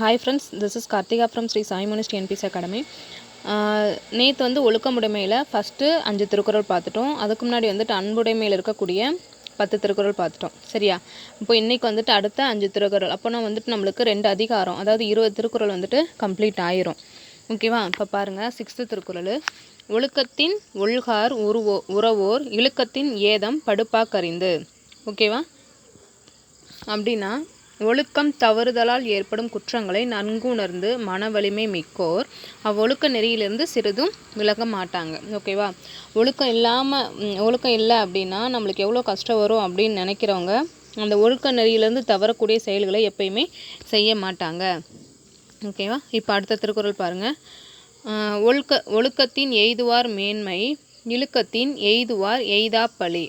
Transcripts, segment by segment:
Hi friends this is Karthika from Sri சாய்மோனிஸ்ட் NBC academy நேற்று வந்து ஒழுக்கமுடைமையில் first அஞ்சு திருக்குறள் பார்த்துட்டோம். அதுக்கு முன்னாடி வந்துட்டு அன்புடைமையில் இருக்கக்கூடிய பத்து திருக்குறள் பார்த்துட்டோம். சரியா? இப்போ இன்றைக்கி வந்துட்டு அடுத்த அஞ்சு திருக்குறள். அப்போனா வந்துட்டு நம்மளுக்கு ரெண்டு அதிகாரம் அதாவது இருபது திருக்குறள் வந்துட்டு கம்ப்ளீட் ஆயிரும். ஓகேவா இப்போ பாருங்கள் சிக்ஸ்த்து திருக்குறள். ஒழுக்கத்தின் ஒழுகார் உருவோ உறவோர் இழுக்கத்தின் ஏதம் படுப்பாக்கறிந்து. ஓகேவா அப்படின்னா ஒழுக்கம் தவறுதலால் ஏற்படும் குற்றங்களை நன்கு உணர்ந்து மன வலிமை மிக்கோர். அவ்வொழுக்க நெறியிலிருந்து சிறிதும் விலக மாட்டாங்க. ஓகேவா ஒழுக்கம் இல்லாமல் ஒழுக்கம் இல்லை அப்படின்னா நம்மளுக்கு எவ்வளோ கஷ்டம் வரும் அப்படின்னு நினைக்கிறவங்க அந்த ஒழுக்க நெறியிலேருந்து தவறக்கூடிய செயல்களை எப்பயுமே செய்ய மாட்டாங்க. ஓகேவா இப்போ அடுத்த திருக்குறள் பாருங்கள் ஒழுக்க ஒழுக்கத்தின் எய்துவார் மேன்மை இழுக்கத்தின் எய்துவார் எய்தா பழி.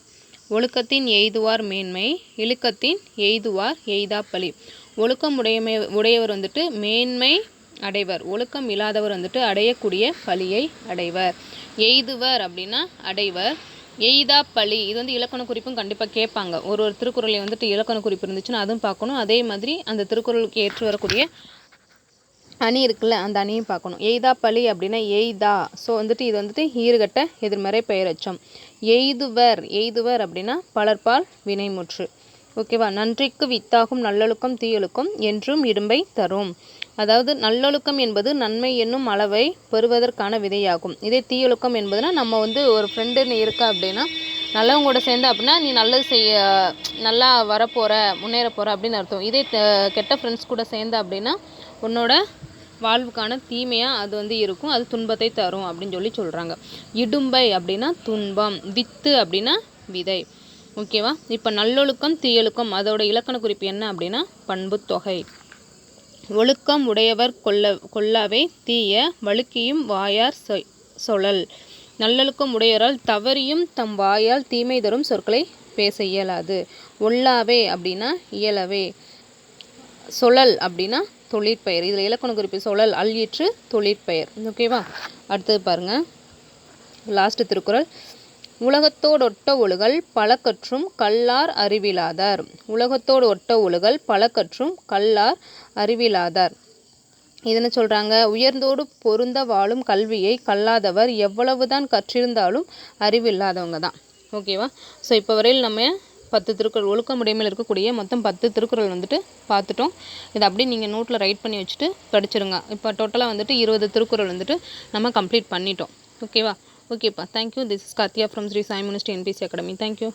ஒழுக்கத்தின் எய்துவார் மேன்மை இழுக்கத்தின் எய்துவார் எய்தாப்பழி. ஒழுக்கம் உடையமை உடையவர் வந்துட்டு மேன்மை அடைவர். ஒழுக்கம் இல்லாதவர் வந்துட்டு அடையக்கூடிய பழியை அடைவர். எய்துவர் அப்படின்னா அடைவர். எய்தா பழி இது வந்து இலக்கண குறிப்பும் கண்டிப்பாக கேட்பாங்க. ஒரு ஒரு திருக்குறளை வந்துட்டு இலக்கண குறிப்பு இருந்துச்சுன்னா அதுவும் பார்க்கணும். அதே மாதிரி அந்த திருக்குறளுக்கு ஏற்று வரக்கூடிய அணி இருக்குல்ல அந்த அணியும் பார்க்கணும். எய்தா பழி அப்படின்னா எய்தா. ஸோ வந்துட்டு இது வந்துட்டு ஈறுகட்ட எதிர்மறை பெயரச்சம் எய்துவர் எய்துவர் அப்படின்னா பலர்பால் வினைமுற்று. ஓகேவா நன்றிக்கு வித்தாகும் நல்லொழுக்கம் தீயொழுக்கம் என்றும் இடும்பை தரும். அதாவது நல்லொழுக்கம் என்பது நன்மை என்னும் அளவை பெறுவதற்கான விதையாகும். இதே தீயொழுக்கம் என்பதுனா நம்ம வந்து ஒரு ஃப்ரெண்டுன்னு இருக்கா அப்படின்னா நல்லவங்க கூட அப்படின்னா நீ நல்லது செய்ய நல்லா வரப்போகிற முன்னேற போகிற அப்படின்னு அர்த்தம். இதே கெட்ட ஃப்ரெண்ட்ஸ் கூட சேர்ந்த அப்படின்னா உன்னோட வாழ்வுக்கான தீமையாக அது வந்து இருக்கும். அது துன்பத்தை தரும் அப்படின்னு சொல்லி சொல்கிறாங்க இடும்பை அப்படின்னா துன்பம் வித்து அப்படின்னா விதை. ஓகேவா இப்போ நல்லொழுக்கம் தீயொழுக்கம் அதோட இலக்கண குறிப்பு என்ன அப்படின்னா பண்பு தொகை. ஒழுக்கம் உடையவர் கொல்ல கொல்லாவே தீய வழுக்கியும் வாயார் சொலல். நல்லொழுக்கம் உடையவரால் தவறியும் தம் வாயால் தீமை தரும் சொற்களை பேச இயலாது. ஒல்லாவே அப்படின்னா இயலவே. சொலல் அப்படின்னா தொழிற்பெயர். இதில் இலக்கண குறிப்பு சொல்லல் அல்யிற்று தொழிற்பெயர். ஓகேவா? அடுத்தது பாருங்கள் லாஸ்ட் திருக்குறள். உலகத்தோடு ஒட்ட ஒழுகல் பழக்கற்றும் கல்லார் அறிவிலாதார். உலகத்தோடு ஒட்ட ஒழுகல் பழக்கற்றும் கல்லார் அறிவிலாதார். இதனை சொல்கிறாங்க உயர்ந்தோடு பொருந்த வாழும் கல்வியை கல்லாதவர் எவ்வளவுதான் கற்றிருந்தாலும் அறிவில்லாதவங்க தான். ஓகேவா? ஸோ இப்போ வரையில் நம்ம பத்து திருக்குறள் ஒழுக்க முறைமையில் இருக்கக்கூடிய மொத்தம் பத்து திருக்குறள் வந்துட்டு பார்த்துட்டோம். இதை அப்படியே நீங்கள் நோட்டில் ரைட் பண்ணி வச்சுட்டு படிச்சிருங்க. இப்போ டோட்டலாக வந்துட்டு இருபது திருக்குறள் வந்துட்டு நம்ம கம்ப்ளீட் பண்ணிட்டோம். ஓகேவா ஓகேப்பா thank you this is Karthiya from Sri Sai minister NBC academy thank you